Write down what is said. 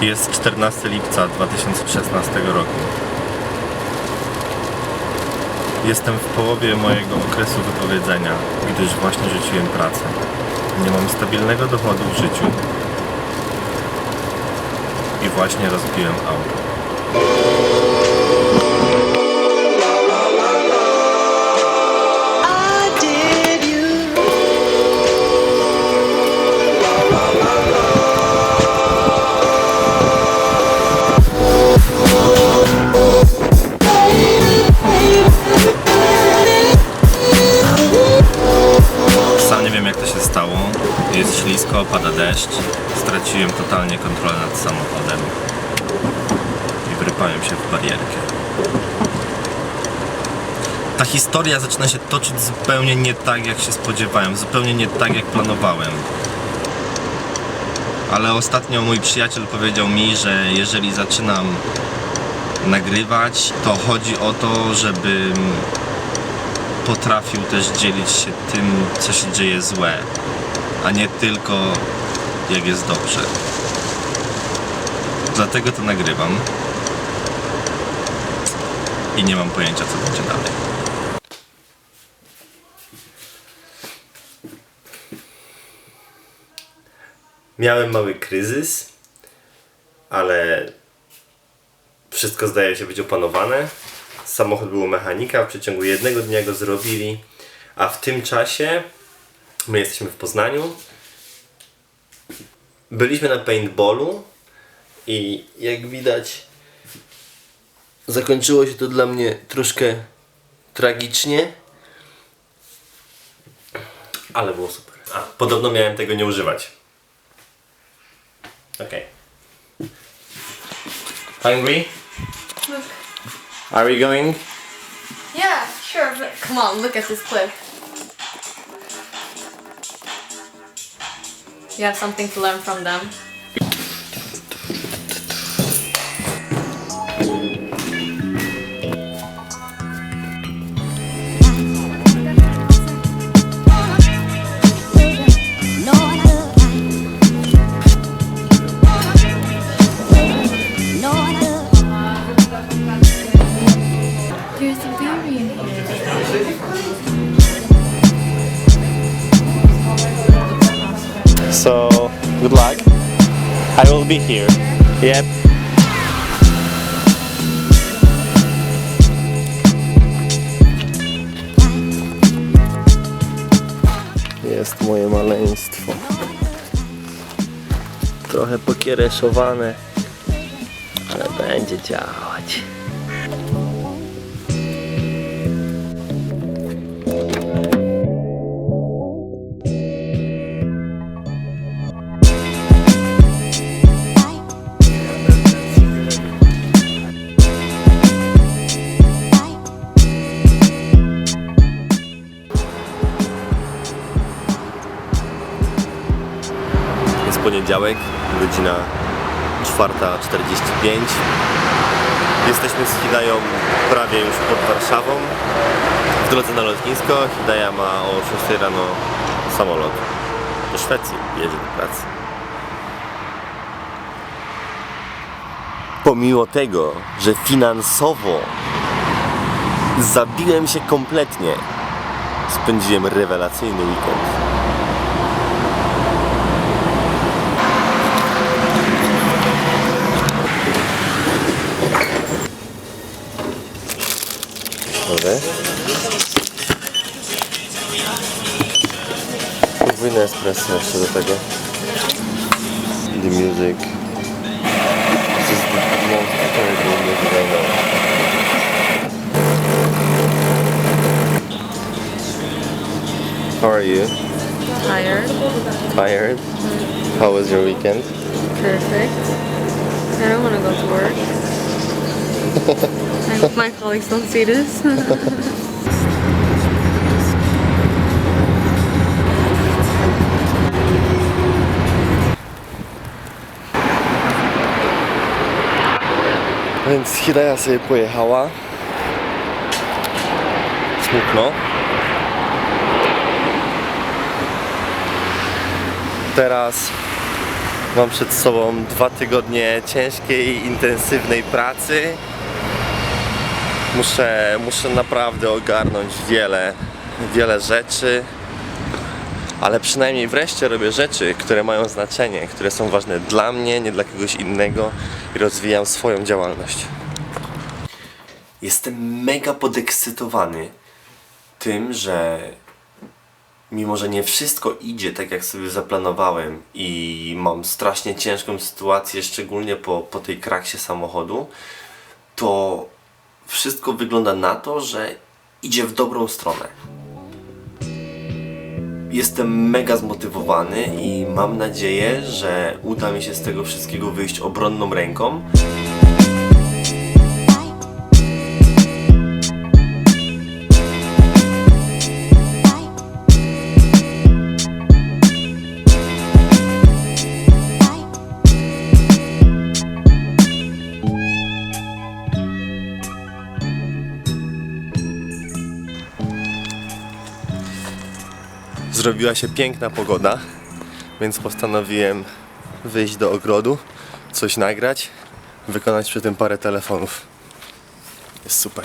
Jest 14 lipca 2016 roku. Jestem w połowie mojego okresu wypowiedzenia, gdyż właśnie rzuciłem pracę. Nie mam stabilnego dochodu w życiu i właśnie rozbiłem auto. Straciłem totalnie kontrolę nad samochodem. I wrypałem się w barierkę. Ta historia zaczyna się toczyć zupełnie nie tak jak się spodziewałem, zupełnie nie tak jak planowałem. Ale ostatnio mój przyjaciel powiedział mi, że jeżeli zaczynam nagrywać, to chodzi o to, żebym potrafił też dzielić się tym, co się dzieje złe, a nie tylko jak jest dobrze. Dlatego to nagrywam i nie mam pojęcia, co będzie dalej. Miałem mały kryzys, ale wszystko zdaje się być opanowane. Samochód był mechanika, w przeciągu jednego dnia go zrobili, a w tym czasie my jesteśmy w Poznaniu. Byliśmy na paintballu i jak widać zakończyło się to dla mnie troszkę tragicznie. Ale było super. A, podobno miałem tego nie używać. Okej. Hungry? Are we going? Yeah, sure, but come on, look at this clip. You have something to learn from them. Will be here. Yep. Jest moje maleństwo. Trochę pokiereszowane, ale będzie działać. Poniedziałek, godzina 4.45. Jesteśmy z Hidają prawie już pod Warszawą. W drodze na lotnisko. Hidaja ma o 6 rano samolot do Szwecji. Jedzie do pracy. Pomimo tego, że finansowo zabiłem się kompletnie, spędziłem rewelacyjny weekend. Podwójne espresso jeszcze do tego. The music. This is the most terrible music I know. How are you? Tired. Tired? Mm. How was your weekend? Perfect. I don't want to go to work. I hope my colleagues don't see this. Więc Hidaja sobie pojechała. Smutno. Teraz Mam przed sobą dwa tygodnie ciężkiej, intensywnej pracy. Muszę, muszę naprawdę ogarnąć wiele, wiele rzeczy. Ale przynajmniej wreszcie robię rzeczy, które mają znaczenie, które są ważne dla mnie, nie dla kogoś innego i rozwijam swoją działalność. Jestem mega podekscytowany tym, że mimo, że nie wszystko idzie tak, jak sobie zaplanowałem i mam strasznie ciężką sytuację, szczególnie po, po tej kraksie samochodu, to wszystko wygląda na to, że idzie w dobrą stronę. Jestem mega zmotywowany i mam nadzieję, że uda mi się z tego wszystkiego wyjść obronną ręką. Zrobiła się piękna pogoda, więc postanowiłem wyjść do ogrodu, coś nagrać, wykonać przy tym parę telefonów. Jest super.